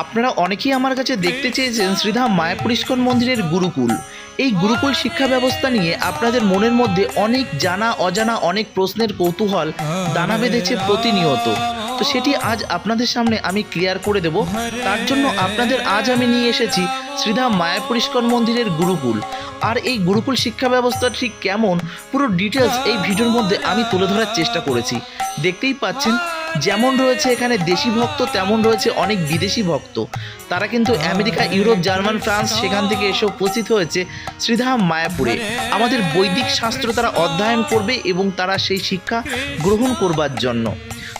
আপনারা অনেকেই আমার কাছে দেখতে চেয়েছেন শ্রীধাম মায়াপুর ইস্কন মন্দিরের গুরুকুল। এই গুরুকুল শিক্ষা ব্যবস্থা নিয়ে আপনাদের মনের মধ্যে অনেক জানা, অজানা, অনেক প্রশ্নের কৌতূহল দানা বেঁধেছে প্রতিনিয়ত। তো সেটি আজ আপনাদের সামনে আমি ক্লিয়ার করে দেব। তার জন্য আপনাদের আজ আমি নিয়ে এসেছি শ্রীধাম মায়াপুর ইস্কন মন্দিরের গুরুকুল। আর এই গুরুকুল শিক্ষা ব্যবস্থা ঠিক কেমন, পুরো ডিটেলস এই ভিডিওর মধ্যে আমি তুলে ধরার চেষ্টা করেছি। দেখতেই পাচ্ছেন যেমন রয়েছে এখানে দেশি ভক্ত, তেমন রয়েছে অনেক বিদেশি ভক্ত। তারা কিন্তু আমেরিকা, ইউরোপ, জার্মান, ফ্রান্স সেখান থেকে এসে উপস্থিত হয়েছে শ্রীধাম মায়াপুরে। আমাদের বৈদিক শাস্ত্র তারা অধ্যয়ন করবে এবং তারা সেই শিক্ষা গ্রহণ করবার জন্য।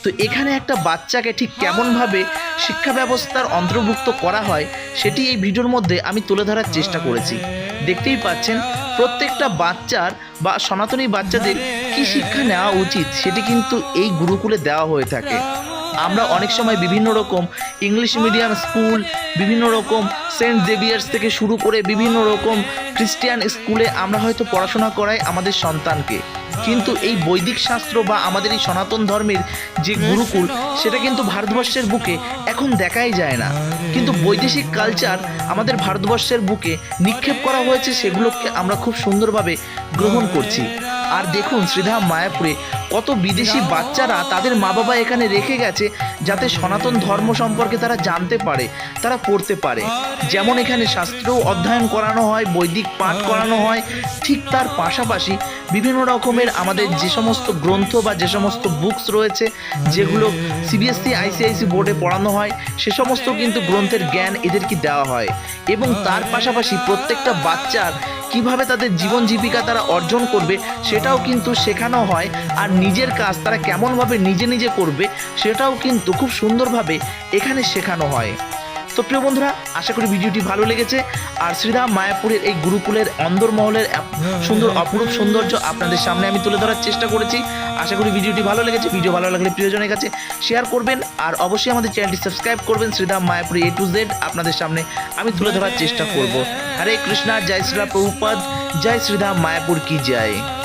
তো এখানে একটা বাচ্চাকে ঠিক কেমনভাবে শিক্ষা ব্যবস্থার অন্তর্ভুক্ত করা হয়, সেটি এই ভিডিওর মধ্যে আমি তুলে ধরার চেষ্টা করেছি। দেখতেই পাচ্ছেন, প্রত্যেকটা বাচ্চার বা সনাতনী বাচ্চাদের কি শিক্ষা নেওয়া উচিত সেটি কিন্তু এই গুরুকুলে দেওয়া হয়ে থাকে। আমরা অনেক সময় বিভিন্ন রকম ইংলিশ মিডিয়াম স্কুল, বিভিন্ন রকম সেন্ট জেভিয়ার্স থেকে শুরু করে বিভিন্ন রকম খ্রিস্টিয়ান স্কুলে আমরা হয়তো পড়াশোনা করাই আমাদের সন্তানকে। কিন্তু এই বৈদিক শাস্ত্র বা আমাদের এই সনাতন ধর্মের যে গুরুকুল, সেটা কিন্তু ভারতবর্ষের বুকে এখন দেখাই যায় না। কিন্তু বৈদেশিক কালচার আমাদের ভারতবর্ষের বুকে নিক্ষেপ করা হয়েছে, সেগুলোকে আমরা খুব সুন্দরভাবে গ্রহণ করছি। আর দেখুন শ্রীধাম মায়াপুরে, কত বিদেশি বাচ্চারা তাদের মা বাবা এখানে রেখে গেছে যাতে সনাতন ধর্ম সম্পর্কে তারা জানতে পারে, তারা পড়তে পারে। যেমন এখানে শাস্ত্র অধ্যয়ন করানো হয়, বৈদিক পাঠ করানো হয়, ঠিক তার পাশাপাশি বিভিন্ন রকমের আমাদের যে সমস্ত গ্রন্থ বা যে সমস্ত বুকস রয়েছে, যেগুলো সিবিএসসি আইসিআইসি বোর্ডে পড়ানো হয়, সে সমস্ত কিন্তু গ্রন্থের জ্ঞান এদেরকে দেওয়া হয়? এবং তার পাশাপাশি প্রত্যেকটা বাচ্চার কীভাবে তাদের জীবন জীবিকা তারা অর্জন করবে, সেটাও কিন্তু শেখানো হয়, আর নিজের কাজ তারা কেমনভাবে নিজে নিজে করবে, সেটাও কিন্তু খুব সুন্দরভাবে এখানে শেখানো হয়। তো প্রিয় বন্ধুরা, আশা করি ভিডিওটি ভালো লেগেছে। আর শ্রীধাম মায়াপুরের এই গুরুকুলের অন্দরমহলের সুন্দর, অপরূপ সৌন্দর্য আপনাদের সামনে আমি তুলে ধরার চেষ্টা করেছি। আশা করি ভিডিওটি ভালো লেগেছে, ভিডিও ভালো লাগলে প্রিয়জনের কাছে শেয়ার করবেন। আর অবশ্যই আমাদের চ্যানেলটি সাবস্ক্রাইব করবেন Sridham Mayapur A to Z আপনাদের সামনে আমি তুলে ধরার চেষ্টা করব। হরে কৃষ্ণা, জয় শ্রীরা প্রভুপাদ, জয় শ্রীধাম মায়াপুর কি জয়।